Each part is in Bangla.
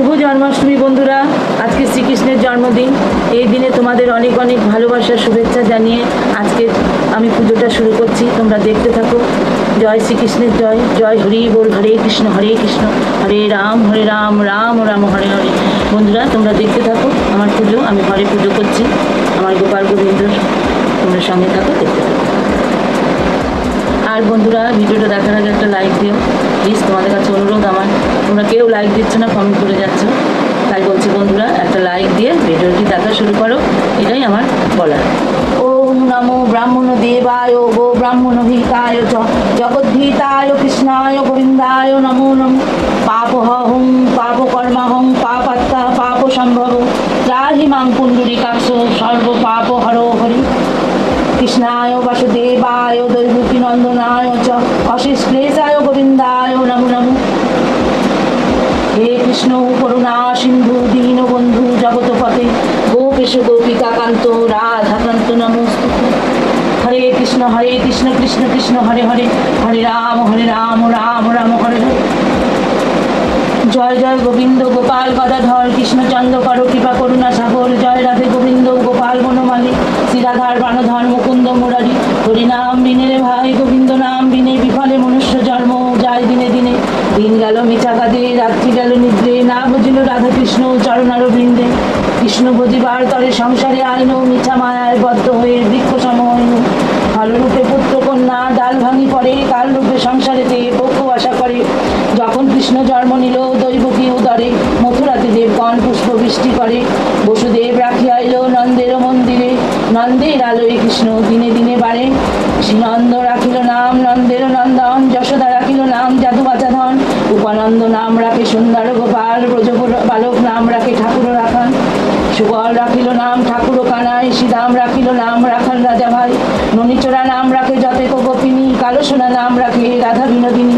শুভ জন্মাষ্টমী বন্ধুরা। আজকে শ্রীকৃষ্ণের জন্মদিন। এই দিনে তোমাদের অনেক অনেক ভালোবাসার শুভেচ্ছা জানিয়ে আজকে আমি পুজোটা শুরু করছি। তোমরা দেখতে থাকো। জয় শ্রীকৃষ্ণের জয়। জয় হরি বল, হরে কৃষ্ণ হরে কৃষ্ণ, হরে রাম হরে রাম রাম রাম হরে হরে। বন্ধুরা, তোমরা দেখতে থাকো। আমার পুজো, আমি ঘরে পুজো করছি। আমার গোপাল গোবিন্দ, তোমরা সঙ্গে থাকো, দেখতে থাকো। আর বন্ধুরা, ভিডিওটা দেখার আগে একটা লাইক দিও। প্লিজ তোমাদের কাছে অনুরোধ আমার। তোমরা কেউ লাইক দিচ্ছ না কমেন্ট করে যাচ্ছ। তাই বলছি বন্ধুরা, একটা লাইক দিয়ে ভিডিওটি দেখা শুরু করো। এটাই আমার বলার। ওম নমো ব্রাহ্মণ দেবায় গো ব্রাহ্মণ ভিতায় চ। জগদ্ধিতায় কৃষ্ণায়, গোবিন্দায়, নমো নম। পাপ হং পাপ কর্মাহং পাপাত্তা পাপ সম্ভব। ত্রাহি মাং পুণ্ডরিকাক্ষ সর্ব পাপ হর হরি। কৃষ্ণায় বাসুদেবায় দৈবকী নন্দনায় চ অশেষ ক্লেশায় গোবিন্দায় নমো নমো। হে কৃষ্ণ, করুণা, সিন্ধু দীনবন্ধু জগৎপতে গোপেশ গোপিকা কান্ত রাধাকান্ত, নমস্তুতে। হরে কৃষ্ণ হরে কৃষ্ণ কৃষ্ণ কৃষ্ণ, হরে হরে। হরে রাম হরে রাম রাম রাম, হরে হরে। জয় জয়, গোবিন্দ, গোপাল, গদাধর, কৃষ্ণচন্দ্র, কর কৃপা, করুণা সাগর জয় রাধে গোবিন্দ গোপাল বনমালী শ্রীরাধার বাণধর মুকুন্দ মুরারি। হরিনাম বিনে রে ভাই, গোবিন্দ নাম বিনে, বিফলে মনুষ্য জন্ম, যায় দিনে দিনে। দিন গেল মিছা কাঁদে রাত্রি গেল নিদ্রে, না বুঝিল রাধা কৃষ্ণ চরণার বৃন্দে কৃষ্ণ ভজিবার তরে সংসারে আইন মিছা মায়ায় বদ্ধ হয়ে বৃক্ষ সম হইল ফলরূপে পুত্র কন্যা, ডাল ভাঙি পড়ে কাল রূপে সংসারেতে পক্ষ আশা করে। যখন কৃষ্ণ জন্ম নিল দৈবকী উদরে মথুরাতে দেবগণ পুষ্প বৃষ্টি করে। বসুদেব রাখিয়া এলো নন্দের আলোয় কৃষ্ণ, দিনে দিনে বাড়ে। শ্রীনন্দ রাখিল নাম, নন্দের নন্দন, যশোদা রাখিল নাম জাদু বাচাধন উপানন্দ নাম রাখে সুন্দর গোপাল ব্রজ বালক নাম রাখে ঠাকুর রাখান সুবল রাখিল নাম ঠাকুর কানাই, শ্রীদাম রাখিল নাম রাখান রাজা ভাই। ননীচোরা নাম রাখে যতেক গোপিনী কালো সোনা নাম রাখে রাধা বিনোদিনী।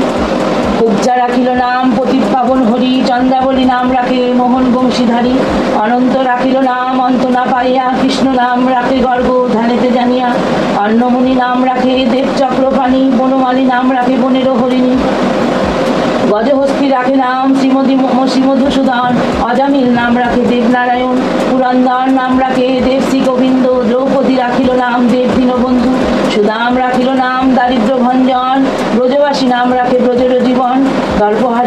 কুব্জা রাখিল নাম, পতিত পাবন হরি, চন্দ্রাবলী নাম রাখে মোহন বংশীধারী। অনন্ত রাখিল নাম, অন্ত না পাইয়া কৃষ্ণ নাম রাখে গর্ব ধ্যানেতে জানিয়া। অন্নমণি নাম রাখে দেব চক্রপাণী, বনমালী নাম রাখে বনের হরিণী। গজহস্তি রাখে নাম শ্রীমতী শ্রীমধুসূদন। অজামিল নাম রাখে দেবনারায়ণ পুরন্দর নাম রাখে দেব শ্রী গোবিন্দ। দ্রৌপদী রাখিল নাম দেব দীনবন্ধু। সুদাম রাখিল নাম দারিদ্র ভঞ্জন। ব্রজবাসী নাম রাখে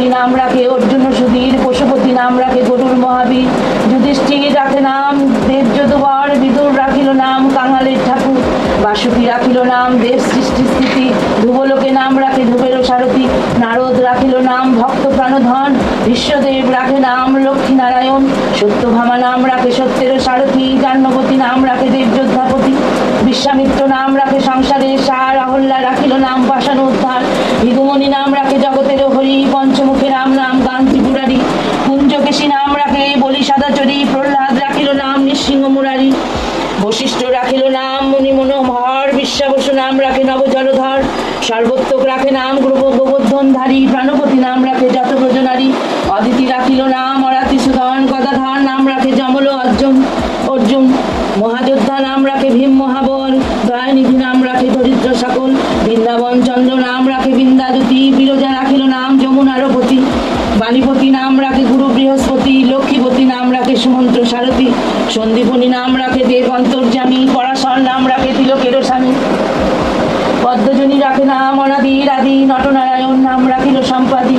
গল্পহারী নাম রাখে, অর্জুন সুধীর পশুপতি নাম রাখে, গরুর মহাবীর। যুধিষ্ঠির রাখে নাম দেবযদুবর বিদুর রাখিল নাম, কাঙালের ঠাকুর। বাসুকি রাখিল নাম, দেব সৃষ্টি স্থিতি। ধ্রুবলোকে নাম রাখে ধ্রুবের সারথি। নারদ রাখিল নাম, ভক্ত প্রাণধন। বিশ্বদেব রাখে নাম লক্ষ্মী নারায়ণ সত্যভামা নাম রাখে সত্যের সারথি। জাহ্নবতী নাম রাখে দেবযোদ্ধাপতি বিশ্বামিত্র নাম রাখে সংসারের সার। অহল্যা রাখিল নাম পাষাণ উদ্ধার। ভিদুমণি নাম রাখে জগতের হরি পঞ্চমুখী রাম নাম গান ত্রিপুরারি কুঞ্জকেশী নাম রাখে বলি সদাচরী, প্রহ্লাদ রাখিল নাম নৃসিংহ মুরারি। বশিষ্ঠ রাখিল নাম মুনি মনোহর, বিশ্বাবসু নাম রাখে নব জলধর সর্বোত্তক রাখে নাম গোবর্ধনধারী, প্রাণপতি নাম রাখে যত ভোজনারী অদিতি রাখিল নাম নাম রাখে জমল অর্জুন অর্জুন, মহাযোদ্ধা নাম রাখে ভীম মহাবল, দয়ানিধি নাম রাখে দরিদ্র সকল, বৃন্দাবন চন্দ্র নাম রাখে বৃন্দাদুতি বিরজা রাখিল নাম যমুনারপতি বাণীপতি নাম রাখে গুরু বৃহস্পতি, লক্ষ্মীপতি নাম রাখে সুমন্ত্র সারথী সন্দীপনী নাম রাখে দেব অন্তর্যামী, পরাশর নাম রাখে তিলকের স্বামী। পদ্মজনী রাখে নাম অনাদির আদি, নটনারায়ণ নাম রাখিল সম্পাদী।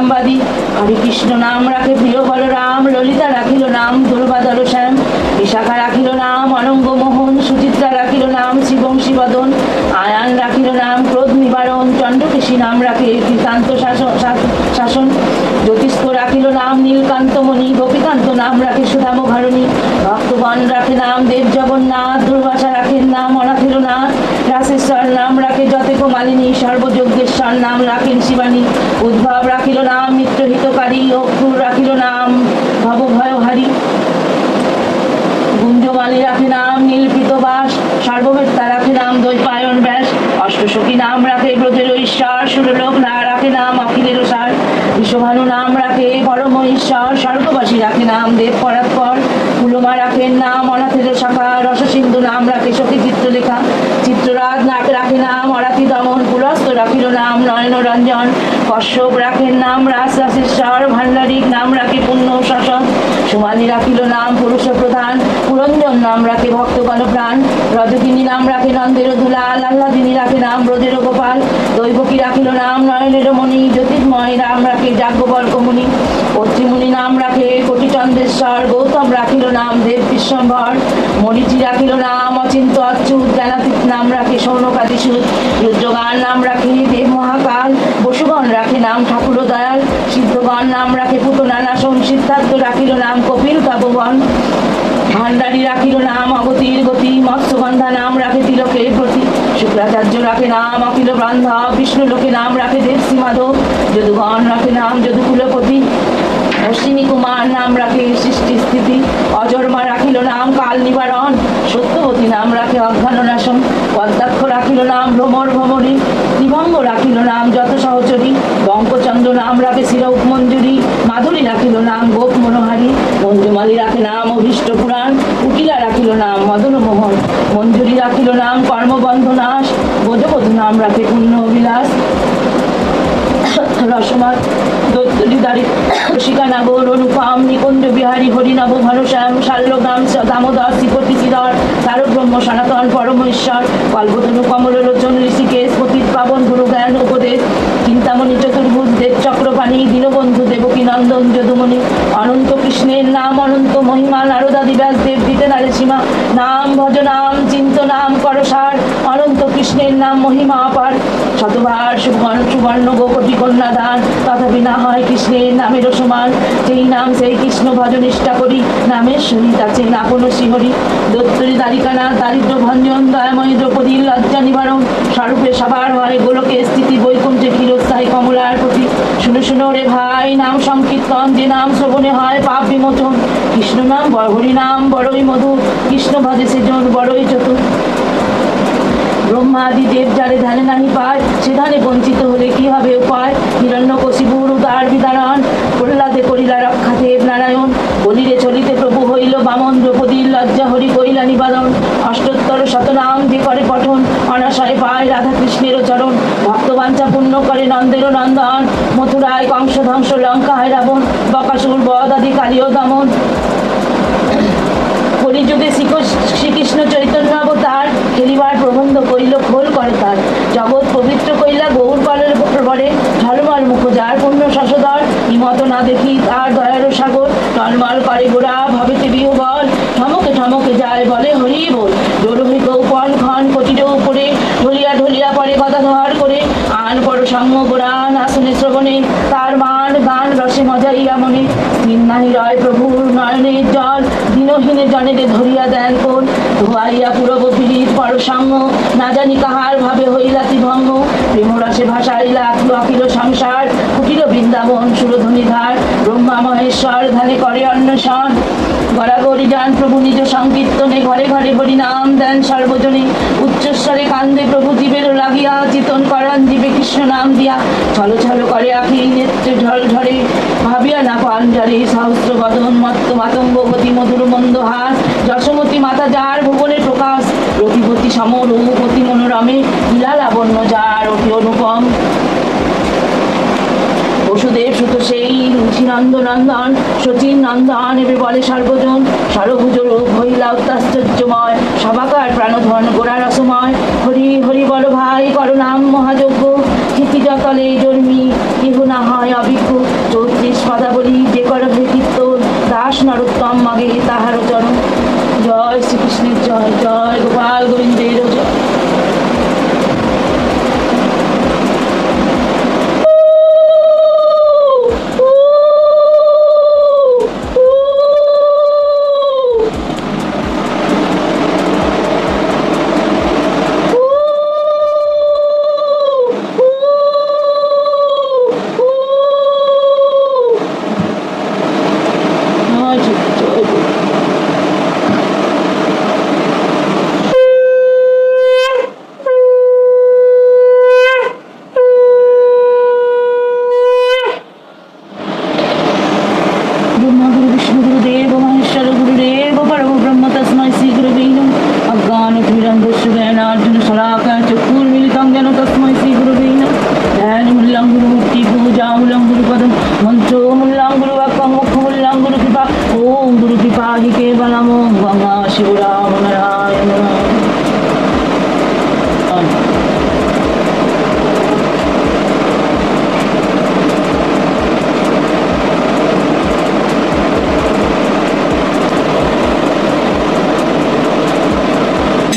সম্বাদী হরে কৃষ্ণ নাম রাখে প্রিয় বলরাম ললিতা রাখিল নাম দুর্বাদল শ্যাম, বিশাখা রাখিল নাম অনঙ্গ মোহন, সুচিত্রা রাখিল নাম শিবংশী বদন আয়ান রাখিল নাম ক্রোধ নিবারণ, চন্দ্রকেশী নাম রাখে কীর্তান্ত শাসন শাস- শাসন, জ্যোতিষ্ক রাখিল নাম নীলকান্তমণি গোপীকান্ত নাম রাখে সুধাম ভারণী, ভক্তগণ রাখে নাম দেব জগন্নাথ, দুর্বাসা নাথ রাসেশ্বর নাম রাখে যতেক মালিনী সর্বযজ্ঞেশ্বর নাম রাখেন শিবানী। উদ্ভব রাখিল নাম মিত্রহিতকারী অক্ষুর রাখিল নাম ভবভয়হারী গুঞ্জমালি রাখে নাম, নীলপিত বাস রাখে নাম ব্যাস। অষ্টসখী নাম রাখে ব্রজের ঈশ্বর সুরলোক না রাখে নাম, অখিলের সার। বিশ্বভানু নাম রাখে পরম ঈশ্বর স্বর্গবাসী রাখে নাম, দেব পরাৎপর কুলমা রাখেন নাম, অনাথের শাখা, রসসিন্ধু নাম রাখে সখী চিত্রলেখা। চিত্ররাজ নাক রাখে নাম, অরাতি দমন পুলস্ত রাখিল নাম, নয়ন রঞ্জন, কশ্যপ রাখেন নাম রাস রাসেশ্বর ভান্ডারিক নাম রাখে পুণ্য শাসন। সুমানি রাখিল নাম পুরুষ প্রধান পুরঞ্জন নাম রাখে ভক্তগণ প্রাণ রজকিনী নাম রাখে নন্দের দুলাল আল্লাদিনী রাখে নাম ব্রজের গোপাল দৈবকী রাখিল নাম নয়নের মণি, জ্যোতির্ময় নাম রাখে যাজ্ঞবল্ক মুনি নাম রাখে কোটিচন্দ্রেশ্বর, গৌতম রাখিল নাম দেব বিশ্বম্ভর মরিচি রাখিল নাম অচিন্ত অচ্যুত, জ্ঞানাতীত নাম রাখে সৌনকাদিসুত রুদ্রগান নাম রাখে দেব মহাকাল, বসুগণ রাখে নাম ঠাকুর দয়াল, সিদ্ধগণ নাম রাখে পুতনা নাশন, সিদ্ধার্থ রাখিল নাম কপিল তপবন ভান্ডারী রাখিল নাম অগতির গতি মৎস্যগন্ধা নাম রাখে তিলকের প্রতি। শুক্রাচার্য রাখে নাম, অখিল বান্ধব বিষ্ণু লোকে নাম রাখে দেব মাধব। যদুগণ রাখে নাম, যদুকুলপতি। অশ্বিনী কুমার নাম রাখে সৃষ্টি স্থিতি। অজর্মা রাখিল নাম কাল নিবারণ। সত্যবতী নাম রাখে অজ্ঞাননাশন পদ্মাক্ষ রাখিল নাম ভ্রমর ভ্রমরী। নিভঙ্গ রাখিল নাম যত সহচরী। বঙ্কচন্দ্র নাম রাখে শিরৌপ মঞ্জুরি মাধুরী রাখিল নাম গোপ মনোহারী। মঞ্জুমালী রাখে নাম অভীষ্ট পুরাণ। উকিলা রাখিল নাম মদন মোহন। মঞ্জুরি রাখিল নাম কর্মবন্ধ নাশ বোধবধূ নাম রাখে পুণ্য অবিলাস রসমত দৈত্যলিদারি শিকানাগর, অনুপম নিকুঞ্জ বিহারী হরিনব ঘনশ্যাম, শাল্যগ্রাম, দামোদর, শ্রীপতি, শ্রীধর তারব্রহ্ম সনাতন পরম ঈশ্বর কল্পতনু কমল লোচন ঋষিকেশ, পতিত পাবন গুরু জ্ঞান উপদেশ, চিন্তামণি, চতুর্ভুজ দেব চক্রপাণী দীনবন্ধু, দেবকী নন্দন, যদুমণি, অনন্ত কৃষ্ণের নাম, অনন্ত মহিমা নারদাদি ব্যাস দেব, দিতে নারে সীমা নাম ভজ নাম, চিন্ত নাম করসার অনন্ত কৃষ্ণের নাম, মহিমা অপার শতবার সুবর্ণ গোপটি কন্যা দান তথাপি না হয় কৃষ্ণের, নামের সমান। সেই নাম, সেই কৃষ্ণ ভজ নিষ্ঠা করি। নামের সহিত আছে না কোনো শিহরি। দত্তরি দ্বারিকানা, দারিদ্র ভঞ্জন, দয়াময় দ্রৌপদী, লজ্জা নিবারণ। স্বরূপে সবার হয় গোলকে স্থিতি, বৈকুণ্ঠে ক্ষীরস্থায়ী কমলার প্রতি। শুনে, শুনো রে ভাই, নাম সংকীর্তন, যে নাম শ্রবণে হয় পাপ বিমোচন। কৃষ্ণ নাম হরি নাম, বড়ই মধুর কৃষ্ণ ভজে সেজন, বড়ই চতুর। ব্রহ্মাদি দেব যারে ধ্যানে নাহি পায়, সে ধানে বঞ্চিত হলে কি হবে উপায়? হিরণ্য কশিপুর উদার বিদারণ, প্রহ্লাদে করিলা রক্ষা দেব নারায়ণ। বলিরে চলিতে প্রভু হইল বামন দ্রৌপদীর লজ্জা, হরি করিলা নিবারণ। অষ্টোত্তর শতনাম যে করে পঠন, অনাশয় পায় রাধা কৃষ্ণেরও চরণ। ভক্তবাঞ্ছা পূর্ণ করে নন্দেরও নন্দন। মথুরায় কংস ধ্বংস লঙ্কায় রাবণ, বকাসুর বদ আদি কালীয় দমন। কলিযুগে শ্রীকৃষ্ণ চৈতন্য খেলিবার প্রবন্ধ করিল খোল করে তার জগৎ পবিত্র কইলা গৌর পালের বরে ঝলমল মুখ যার পূর্ণ শশধর ইমত না দেখি তার দয়ার সাগর। টলমল করে গোড়া, ভবেতে বিহবল, ঠমকে ঠমকে যায় বলে হরি বল জোরহি গৌপন খন কটির উপরে, ঢলিয়া ঢলিয়া পরে কথা ধর করে, আন পর সঙ্গ আসনে শ্রবণে তার মান গান রসে মজাইয়া মনে নিন্নাহি রয় প্রভুর নয়নের জল, দিনহীনে জনেরে ধরিয়া দেন কোন। ধোয়াইয়া পুরব পীড়িত পরসঙ্গ না জানি কাহার ভাবে হইলাতি ভঙ্গ প্রেমরসে ভাসাইলা আখিল আখিল সংসার কুটির বৃন্দাবন সুরধ্বনি ধার। ব্রহ্মা মহেশ্বর ধানে করে অন্বেষণ। গড়াগড়ি যান প্রভু নিজ সংকীর্তনে ঘরে ঘরে হরি নাম দেন সর্বজনে। উচ্চস্বরে কান্দে প্রভু জীবের লাগিয়া, চিতন করান জীবে কৃষ্ণ নাম দিয়া। ছলো ছলো করে আখি নেত্রে ঝল ঝরে, ভাবিয়া না পাঞ্জারে সহস্র বদন, মত্ত মাতঙ্গ মধুর মন্দ হাস যশমতী মাতা যার ভুবনে প্রকাশ রতিপতি সমরূপ, অতি মনোরমে লীলা লাবণ্য যার অতি অনুপম। বসুদেব সুত সেই রুচিনন্দ নন্দন শচীন নন্দন এবে বলে সর্বজন। সরভুজ রূপ হইলা অত্যাশ্চর্যময় সভাকার প্রাণধন গোড়া রসময়। হরি হরি বল ভাই, কর নাম মহাযজ্ঞ। ক্ষিতিজতলে জন্মি, কেহ না হয় অভিজ্ঞ। চৌত্রিশ পদাবলী যে কর কীর্তন দাস নরোত্তম মাগে তাহার চরণ জয় শ্রীকৃষ্ণের জয় জয় গোপাল গোবিন্দের জয় জয় জয় জয়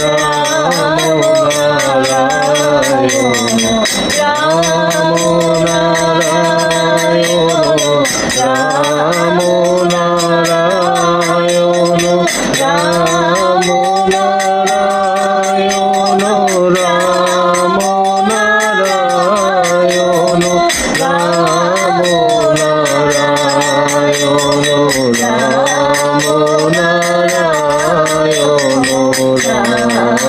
রাম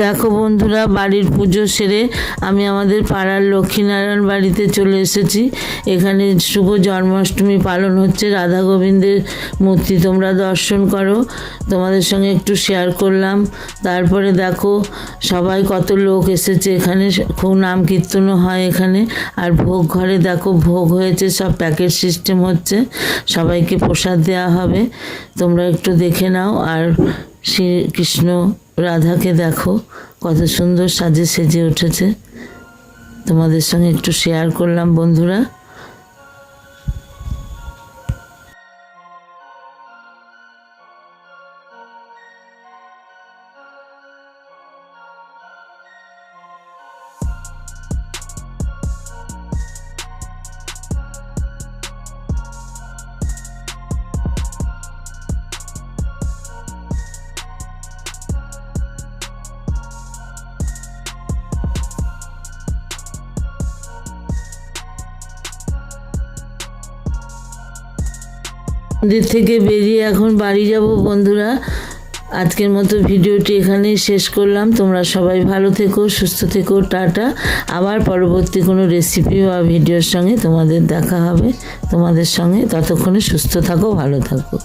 দেখো বন্ধুরা, বাড়ির পুজো সেরে আমি আমাদের পাড়ার লক্ষ্মীনারায়ণ বাড়িতে চলে এসেছি। এখানে শুভ জন্মাষ্টমী পালন হচ্ছে। রাধা গোবিন্দের মূর্তি তোমরা দর্শন করো। তোমাদের সঙ্গে একটু শেয়ার করলাম। তারপরে দেখো, সবাই কত লোক এসেছে এখানে। খুব নাম কীর্তনও হয় এখানে। আর ভোগ ঘরে দেখো, ভোগ হয়েছে, সব প্যাকেট সিস্টেম হচ্ছে। সবাইকে প্রসাদ দেওয়া হবে। তোমরা একটু দেখে নাও। আর শ্রীকৃষ্ণ রাধাকে দেখো কত সুন্দর সাজে সেজে উঠেছে। তোমাদের সঙ্গে একটু শেয়ার করলাম বন্ধুরা। মন্দির থেকে বেরিয়ে এখন বাড়ি যাব, বন্ধুরা। আজকের মতো ভিডিওটি এখানেই শেষ করলাম। তোমরা সবাই ভালো থেকো, সুস্থ থেকো, টাটা। আবার পরবর্তী কোনো রেসিপি বা ভিডিওর সঙ্গে তোমাদের দেখা হবে। তোমাদের সঙ্গে ততক্ষণে সুস্থ থাকো, ভালো থাকো।